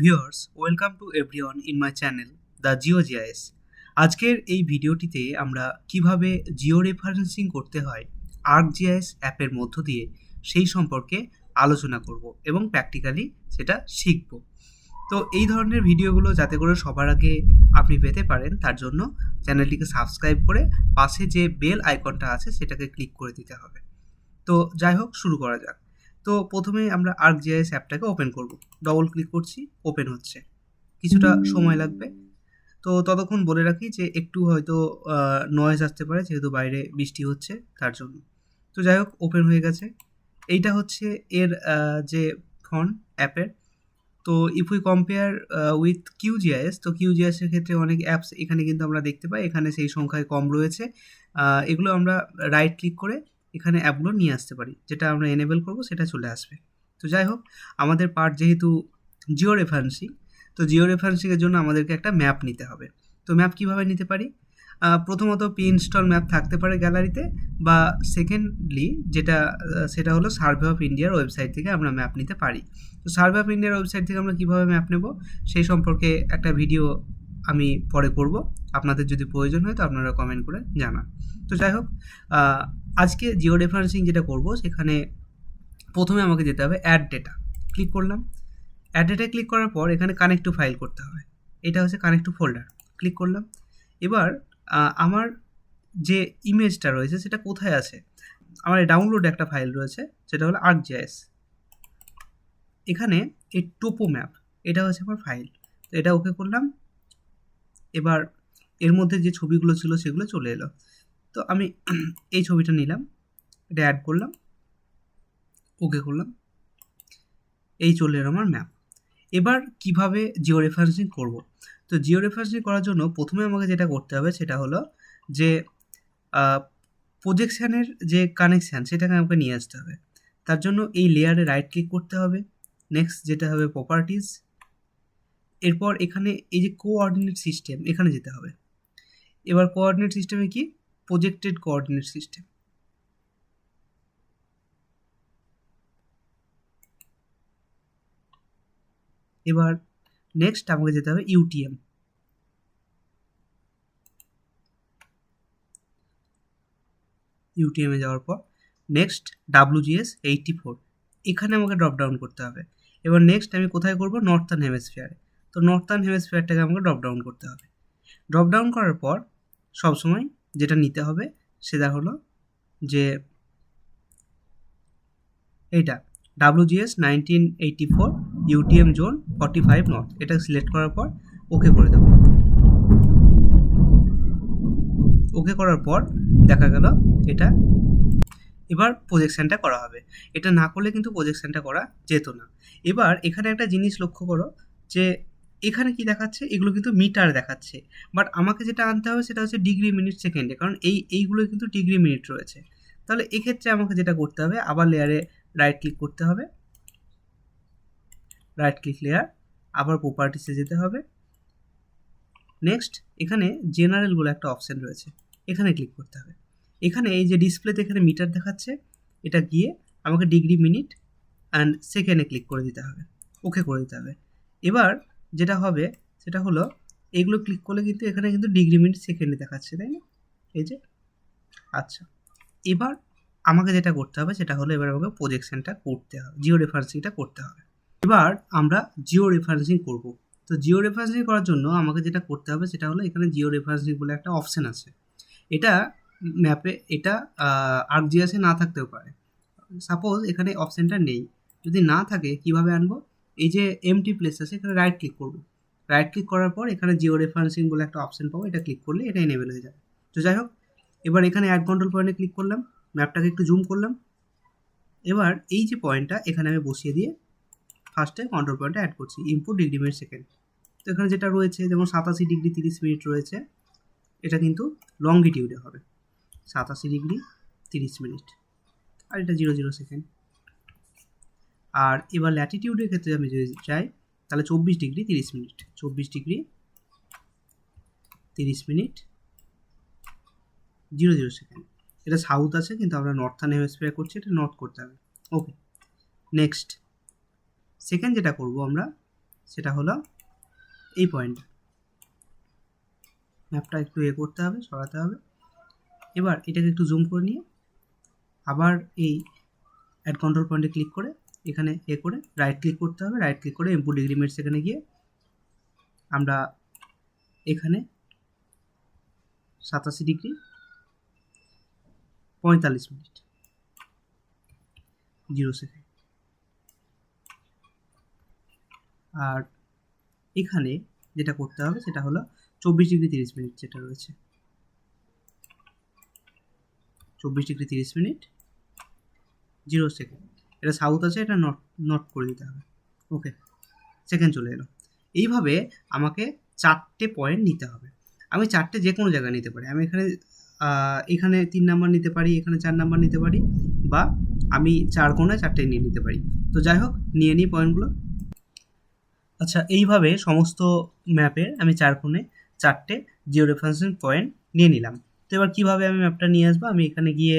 Viewers welcome to everyone in my channel the geo GIS আজকের এই ভিডিওটিতে আমরা কীভাবে জিও রেফারেন্সিং করতে হয় আর্ক জিআইএস অ্যাপের মধ্য দিয়ে সেই সম্পর্কে আলোচনা করব এবং প্র্যাকটিক্যালি সেটা শিখব। তো এই ধরনের ভিডিওগুলো যাতে করে সবার আগে আপনি পেতে পারেন, তার জন্য চ্যানেলটিকে সাবস্ক্রাইব করে পাশে যে বেল আইকনটা আছে, সেটাকে ক্লিক করে দিতে হবে। তো যাই হোক, শুরু করা যাক। তো প্রথমে আমরা আর্ক জিআইএস অ্যাপটাকে ওপেন করব। ডবল ক্লিক করছি ওপেন হচ্ছে। কিছুটা সময় লাগবে। তো ততক্ষণ বলে রাখি যে একটু হয়তো নয়েজ আসতে পারে, যেহেতু বাইরে বৃষ্টি হচ্ছে, তার জন্য। তো যাই হোক ওপেন হয়ে গেছে। এইটা হচ্ছে এর যে ফোন, অ্যাপের। তো if we compare with Q QGIS তো কিউজিআইএস এর ক্ষেত্রে অনেক অ্যাপস এখানে কিন্তু আমরা দেখতে পাই। এখানে সেই সংখ্যায় কম রয়েছে। এগুলো আমরা রাইট ক্লিক করে এখানে অ্যাপগুলো নিয়ে আসতে পারি, যেটা আমরা এনেবল করব সেটা চলে আসবে। তো যাই হোক, আমাদের পার্ট যেহেতু জিও রেফারেন্সিং তো জিও রেফারেন্সিংয়ের জন্য আমাদেরকে একটা ম্যাপ নিতে হবে। তো ম্যাপ কীভাবে নিতে পারি? প্রথমত পি ইনস্টল ম্যাপ থাকতে পারে গ্যালারিতে বা সেকেন্ডলি যেটা সেটা হলো সার্ভে অফ ইন্ডিয়ার ওয়েবসাইট থেকে আমরা ম্যাপ নিতে পারি। তো সার্ভে অফ ইন্ডিয়ার ওয়েবসাইট থেকে আমরা কীভাবে ম্যাপ নেব? সেই সম্পর্কে একটা ভিডিও আমি পরে করব। আপনাদের যদি প্রয়োজন হয় তো আপনারা কমেন্ট করে জানান। তো যাই হোক আজকে জিও রেফারেন্সিং যেটা করব, সেখানে প্রথমে আমাকে যেতে হবে অ্যাড ডেটা ক্লিক করলাম। অ্যাড ডেটা ক্লিক করার পর এখানে কানেক্ট টু ফাইল করতে হবে। এটা হচ্ছে কানেক্ট টু ফোল্ডার ক্লিক করলাম। এবার আমার যে ইমেজটা রয়েছে সেটা কোথায় আছে? আমার ডাউনলোড একটা ফাইল রয়েছে, সেটা হলো আর্কজিআইএস এখানে এই টোপো ম্যাপ এটা হচ্ছে আমার ফাইল তো এটা ওকে করলাম। এবার এর মধ্যে যে ছবিগুলো ছিল সেগুলো চলে এলো। তো আমি এই ছবিটা নিলাম, এটা অ্যাড করলাম ওকে করলাম। এই চলে এলো আমার ম্যাপ এবার কীভাবে জিও রেফারেন্সিং করব? তো জিও রেফারেন্সিং করার জন্য প্রথমে আমাকে যেটা করতে হবে সেটা হলো যে প্রজেকশানের যে কানেকশান সেটাকে আমাকে নিয়ে আসতে হবে। তার জন্য এই লেয়ারে রাইট ক্লিক করতে হবে। নেক্সট যেটা হবে প্রপার্টিজ এরপর এখানে এই যে কোঅর্ডিনেট সিস্টেম এখানে যেতে হবে। এবার কোঅর্ডিনেট সিস্টেমে কি? প্রজেক্টেড কোঅর্ডিনেট সিস্টেম এবার নেক্সট আমাকে যেতে হবে ইউটিএম ইউটিএমে যাওয়ার পর নেক্সট ডাব্লুজিএস এইটটি ফোর এখানে আমাকে ড্রপ ডাউন করতে হবে। এবার নেক্সট আমি কোথায় করব? নর্থার্ন হেমিসফিয়ারে তো নর্থার্ন হেমিসফিয়ারটাকে আমাকে ড্রপ ডাউন করতে হবে। ড্রপ ডাউন করার পর সবসময় যেটা নিতে হবে সেটা হলো যে এইটা WGS nineteen eighty four UTM zone forty five north এটা সিলেক্ট করার পর ওকে করে দেবো। ওকে করার পর দেখা গেল এটা এবার প্রজেকশানটা করা হবে। এটা না করলে কিন্তু প্রজেকশানটা করা যেত না। এবার এখানে একটা জিনিস লক্ষ্য করো যে এখানে কি দেখাচ্ছে? এগুলো কিন্তু মিটার দেখাচ্ছে। বাট আমাকে যেটা আনতে হবে সেটা হচ্ছে ডিগ্রি মিনিট সেকেন্ডে, কারণ এই এইগুলো কিন্তু ডিগ্রি মিনিট রয়েছে। তাহলে এক্ষেত্রে আমাকে যেটা করতে হবে, আবার লেয়ারে রাইট ক্লিক করতে হবে। রাইট ক্লিক লেয়ার আবার প্রপার্টিসে যেতে হবে। নেক্সট এখানে জেনারেল বলে একটা অপশান রয়েছে। এখানে ক্লিক করতে হবে। এখানে এই যে ডিসপ্লেতে এখানে মিটার দেখাচ্ছে, এটা গিয়ে আমাকে ডিগ্রি মিনিট অ্যান্ড সেকেন্ডে ক্লিক করে দিতে হবে। ওকে করে দিতে হবে। এবার যেটা হবে, সেটা হলো এগুলো ক্লিক করলে কিন্তু এখানে কিন্তু ডিগ্রি মিনিট সেকেন্ডে দেখাচ্ছে, তাই না? এই যে আচ্ছা। এবার আমাকে যেটা করতে হবে, সেটা হলো এবার আমাকে প্রজেকশনটা করতে হবে জিও রেফারেন্সিংটা করতে হবে। এবার আমরা জিও রেফারেন্সিং করব। তো জিও রেফারেন্সিং করার জন্য আমাকে যেটা করতে হবে, সেটা হলো এখানে জিও রেফারেন্সিং বলে একটা অপশান আছে। এটা ম্যাপে এটা আর্কজিএসে না থাকতেও পারে। সাপোজ এখানে অপশানটা নেই। যদি না থাকে, কীভাবে আনব? এই যে এমটি প্লেস আছে, এখানে রাইট ক্লিক করব। রাইট ক্লিক করার পর এখানে জিও রেফারেন্সিং বলে একটা অপশন পাবো, এটা ক্লিক করলে এটা এনেবেল হয়ে যাবে। তো যাই হোক, এবার এখানে অ্যাড কন্ট্রোল পয়েন্টে ক্লিক করলাম ম্যাপটাকে একটু জুম করলাম। এবার এই যে পয়েন্টটা এখানে আমি বসিয়ে দিয়ে ফার্স্টে কন্ট্রোল পয়েন্টটা অ্যাড করছি ইনপুট ডিগ্রি মিনিট সেকেন্ড তো এখানে যেটা রয়েছে, যেমন সাতাশি ডিগ্রি তিরিশ মিনিট রয়েছে, এটা কিন্তু লংগিটিউডে হবে। সাতাশি ডিগ্রি তিরিশ মিনিট। আর এটা জিরো জিরো সেকেন্ড আর এবার ল্যাটিটিউডের ক্ষেত্রে আমি যদি চাই তাহলে চব্বিশ ডিগ্রি তিরিশ মিনিট। চব্বিশ ডিগ্রি তিরিশ মিনিট জিরো জিরো সেকেন্ড এটা সাউথ আছে, কিন্তু আমরা নর্থার্ন হেমিস্ফিয়ার করছি, এটা নর্থ করতে হবে। ওকে নেক্সট সেকেন্ড যেটা করব আমরা, সেটা হলো এই পয়েন্ট ম্যাপটা একটু এ করতে হবে, সরাতে হবে। এবার এটাকে একটু জুম করে নিয়ে, আবার এই অ্যাড কন্ট্রোল পয়েন্টে ক্লিক করে এখানে এ করে রাইট ক্লিক করতে হবে। রাইট ক্লিক করে ইনপুট ডিগ্রি মিনিটস এখানে গিয়ে আমরা এখানে সাতাশি ডিগ্রি পঁয়তাল্লিশ মিনিট জিরো সেকেন্ড আর এখানে যেটা করতে হবে সেটা হলো চব্বিশ ডিগ্রি তিরিশ মিনিট যেটা রয়েছে। চব্বিশ ডিগ্রি তিরিশ মিনিট জিরো সেকেন্ড এটা সাউথ আছে, এটা নট নট করে দিতে হবে। ওকে সেকেন্ড চলে এলো। এইভাবে আমাকে চারটে পয়েন্ট নিতে হবে। আমি চারটে যে কোনো জায়গায় নিতে পারি। আমি এখানে এখানে তিন নাম্বার নিতে পারি, এখানে চার নাম্বার নিতে পারি, বা আমি চার কোণে চারটে নিয়ে নিতে পারি। তো যাই হোক, নিয়ে নিই পয়েন্টগুলো আচ্ছা এইভাবে সমস্ত ম্যাপের আমি চার কোণে চারটে জিও রেফারেন্সিং পয়েন্ট নিয়ে নিলাম। তো এবার কীভাবে আমি ম্যাপটা নিয়ে আসব? আমি এখানে গিয়ে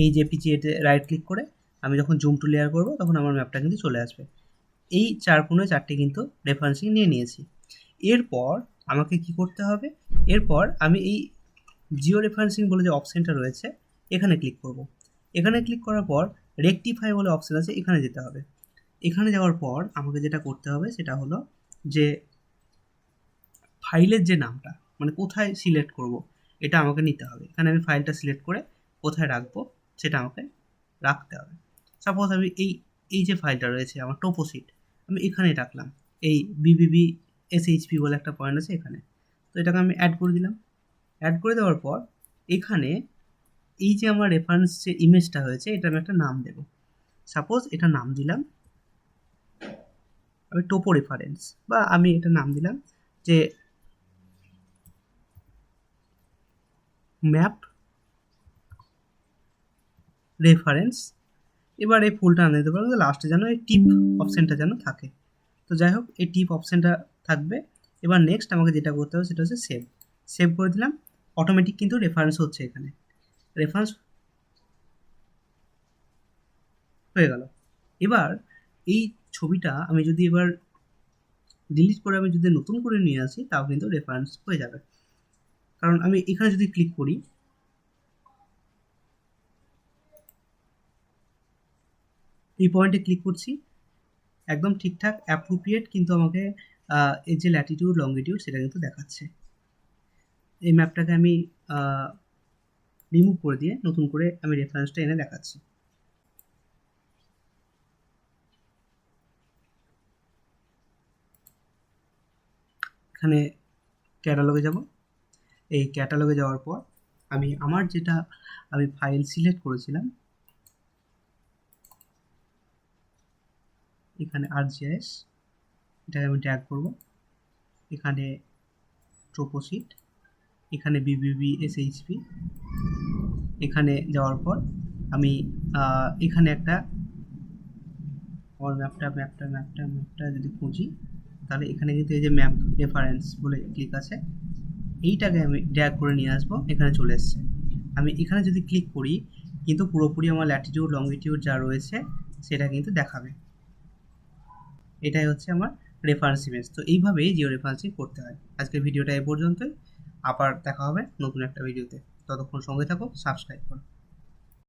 এই যে পিচিএতে রাইট ক্লিক করে আমি যখন জুম টু লেয়ার করব, তখন আমার ম্যাপটা কিন্তু চলে আসবে। এই চার কোণে চারটে কিন্তু রেফারেন্সিং নিয়ে নিয়েছি। এরপর আমাকে কি করতে হবে? এরপর আমি এই জিও রেফারেন্সিং বলে যে অপশানটা রয়েছে, এখানে ক্লিক করব। এখানে ক্লিক করার পর রেকটিফাই বলে অপশান আছে, এখানে যেতে হবে। এখানে যাওয়ার পর আমাকে যেটা করতে হবে, সেটা হলো যে ফাইলের যে নামটা মানে কোথায় সিলেক্ট করব, এটা আমাকে নিতে হবে। এখানে আমি ফাইলটা সিলেক্ট করে কোথায় রাখব সেটা আমাকে রাখতে হবে। সাপোজ আমি এই এই যে ফাইলটা রয়েছে, আমার টোপোসিট আমি এখানেই রাখলাম। এই বিবিবি এসএইচপি বলে একটা পয়েন্ট আছে এখানে। তো এটাকে আমি অ্যাড করে দিলাম। অ্যাড করে দেওয়ার পর এখানে এই যে আমার রেফারেন্স যে ইমেজটা হয়েছে এটা আমি একটা নাম দেব। সাপোজ এটা নাম দিলাম, আমি টোপো রেফারেন্স বা আমি এটা নাম দিলাম যে ম্যাপ রেফারেন্স এবার এই ফুলটা আনতে পারব লাস্টে যেন এই টিপ অপশানটা যেন থাকে। তো যাই হোক, এই টিপ অপশানটা থাকবে। এবার নেক্সট আমাকে যেটা করতে হবে সেটা হচ্ছে সেভ সেভ করে দিলাম অটোমেটিক কিন্তু রেফারেন্স হচ্ছে এখানে। রেফারেন্স হয়ে গেল। এবার এই ছবিটা আমি যদি এবার ডিলিট করে আমি যদি নতুন করে নিয়ে আসি, তাও কিন্তু রেফারেন্স হয়ে যাবে। কারণ আমি এখানে যদি ক্লিক করি এই পয়েন্টে ক্লিক করছি। একদম ঠিকঠাক অ্যাপ্রোপ্রিয়েট কিন্তু আমাকে এই যে ল্যাটিটিউড লঙ্গিটিউড সেটা কিন্তু দেখাচ্ছে। এই ম্যাপটাকে আমি রিমুভ করে দিয়ে নতুন করে আমি রেফারেন্সটা এনে দেখাচ্ছি। এখানে ক্যাটালগে যাব। এই ক্যাটালগে যাওয়ার পর আমি আমার যেটা আমি ফাইল সিলেক্ট করেছিলাম এখানে আর আরজিএস এটাকে আমি ট্যাগ করব। এখানে ট্রোপোসিট এখানে বিবিবি এসএইচপি এখানে যাওয়ার পর আমি এখানে একটা আমার ম্যাপটা ম্যাপটা ম্যাপটা ম্যাপটা যদি খুঁজি, তাহলে এখানে কিন্তু এই যে ম্যাপ রেফারেন্স বলে ক্লিক আছে, এইটাকে আমি ড্র্যাগ করে নিয়ে আসব, এখানে চলে এসছে। আমি এখানে যদি ক্লিক করি, কিন্তু পুরোপুরি আমার ল্যাটিটিউড লঙ্গিটিউড যা রয়েছে, সেটা কিন্তু দেখাবে। এটাই হচ্ছে আমার রেফারেন্স ইমেজ তো এইভাবেই জিও রেফারেন্সিং করতে হয়। আজকের ভিডিওটা এ পর্যন্তই। আবার দেখা হবে নতুন একটা ভিডিওতে ততক্ষণ সঙ্গে থাকো সাবস্ক্রাইব করো।